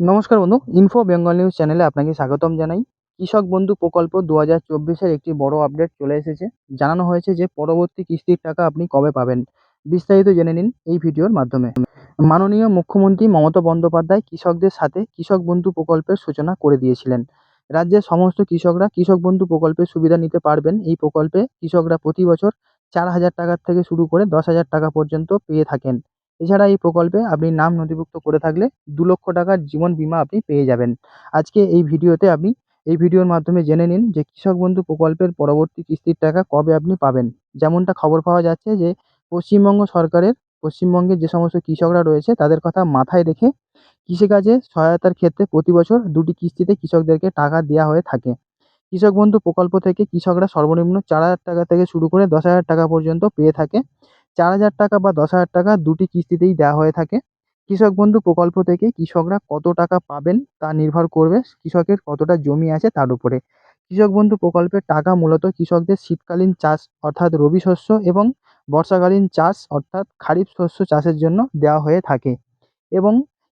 নমস্কার বন্ধু info Bengal news চ্যানেলে আপনাকে স্বাগতম জানাই। কৃষক বন্ধু প্রকল্প দু হাজার চব্বিশের একটি বড় আপডেট চলে এসেছে। জানানো হয়েছে যে পরবর্তী কিস্তির টাকা আপনি কবে পাবেন। বিস্তারিত জেনে নিন এই ভিডিওর মাধ্যমে। মাননীয় মুখ্যমন্ত্রী মমতা বন্দ্যোপাধ্যায় কৃষকদের সাথে কৃষক বন্ধু প্রকল্পের সূচনা করে দিয়েছিলেন। রাজ্যের সমস্ত কৃষকরা কৃষক বন্ধু প্রকল্পের সুবিধা নিতে পারবেন। এই প্রকল্পে কৃষকরা প্রতি বছর চার হাজার টাকার থেকে শুরু করে দশ হাজার টাকা পর্যন্ত পেয়ে থাকেন। এছাড়া এই প্রকল্পে আপনি নাম নথিভুক্ত করে থাকলে দু লক্ষ টাকার জীবন বীমা আপনি পেয়ে যাবেন। আজকে এই ভিডিওতে আপনি এই ভিডিওর মাধ্যমে জেনে নিন যে কৃষক বন্ধু প্রকল্পের পরবর্তী কিস্তির টাকা কবে আপনি পাবেন। যেমনটা খবর পাওয়া যাচ্ছে যে পশ্চিমবঙ্গ সরকারের পশ্চিমবঙ্গের যে সমস্ত কৃষকরা রয়েছে তাদের কথা মাথায় রেখে কৃষিকাজে সহায়তার ক্ষেত্রে প্রতি বছর দুটি কিস্তিতে কৃষকদেরকে টাকা দেওয়া হয়ে থাকে। কৃষক বন্ধু প্রকল্প থেকে কৃষকরা সর্বনিম্ন চার হাজার টাকা থেকে শুরু করে দশ হাজার টাকা পর্যন্ত পেয়ে থাকে। চার হাজার টাকা বা দশ হাজার টাকা দুটি কিস্তিতেই দেওয়া হয়ে থাকে। কৃষক বন্ধু প্রকল্প থেকে কৃষকরা কত টাকা পাবেন তা নির্ভর করবে কৃষকের কতটা জমি আছে তার উপরে। কৃষক বন্ধু প্রকল্পের টাকা মূলত কৃষকদের শীতকালীন চাষ অর্থাৎ রবি শস্য এবং বর্ষাকালীন চাষ অর্থাৎ খারিফ শস্য চাষের জন্য দেওয়া হয়ে থাকে এবং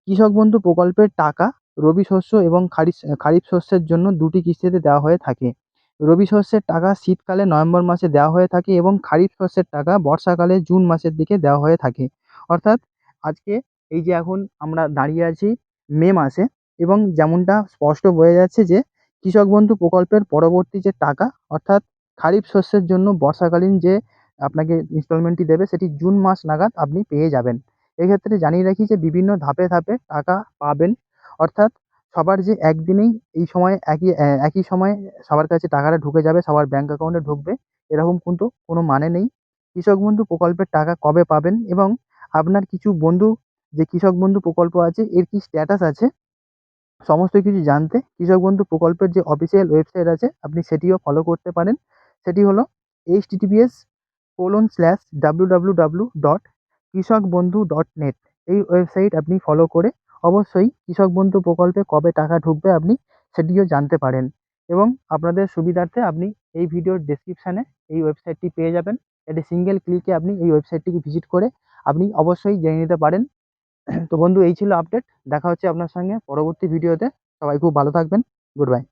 কৃষক বন্ধু প্রকল্পের টাকা রবি শস্য এবং খারিফ খারিফ শস্যের জন্য দুটি কিস্তিতে দেওয়া হয়ে থাকে। রবি শস্যের টাকা শীতকালে নভেম্বর মাসে দেওয়া হয়ে থাকে এবং খারিফ শস্যের টাকা বর্ষাকালে জুন মাসের দিকে দেওয়া হয়ে থাকে। অর্থাৎ আজকে এই যে এখন আমরা দাঁড়িয়ে আছি মে মাসে এবং যেমনটা স্পষ্ট বোঝা যাচ্ছে যে কৃষক বন্ধু প্রকল্পের পরবর্তী যে টাকা, অর্থাৎ খারিফ শস্যের জন্য বর্ষাকালীন যে আপনাকে ইনস্টলমেন্টটি দেবে সেটি জুন মাস নাগাদ আপনি পেয়ে যাবেন। এক্ষেত্রে জানিয়ে রাখি যে বিভিন্ন ধাপে ধাপে টাকা পাবেন। অর্থাৎ সবার যে একদিনেই এই সময়ে একই একই সময়ে সবার কাছে টাকাটা ঢুকে যাবে, সবার ব্যাঙ্ক অ্যাকাউন্টে ঢুকবে, এরকম কিন্তু কোনো মানে নেই। কৃষক বন্ধু প্রকল্পের টাকা কবে পাবেন এবং আপনার কিছু বন্ধু, যে কৃষক বন্ধু প্রকল্প আছে, এর কী স্ট্যাটাস আছে? সমস্ত কিছু জানতে কৃষক বন্ধু প্রকল্পের যে অফিসিয়াল ওয়েবসাইট আছে, আপনি সেটিও ফলো করতে পারেন। সেটি হলো https colon slash W W W dot কৃষক বন্ধু ডট নেট এই ওয়েবসাইট আপনি ফলো করে অবশ্যই কৃষক বন্ধু প্রকল্পে কবে টাকা ঢুকবে আপনি সেটিও জানতে পারেন এবং আপনাদের সুবিধার্থে আপনি এই ভিডিওর ডেসক্রিপশানে এই ওয়েবসাইটটি পেয়ে যাবেন। এটি সিঙ্গেল ক্লিকে আপনি এই ওয়েবসাইটটিকে ভিজিট করে আপনি অবশ্যই জেনে নিতে পারেন। তো বন্ধু, এই ছিল আপডেট দেখা হচ্ছে আপনার সঙ্গে পরবর্তী ভিডিওতে সবাই খুব ভালো থাকবেন। Good bye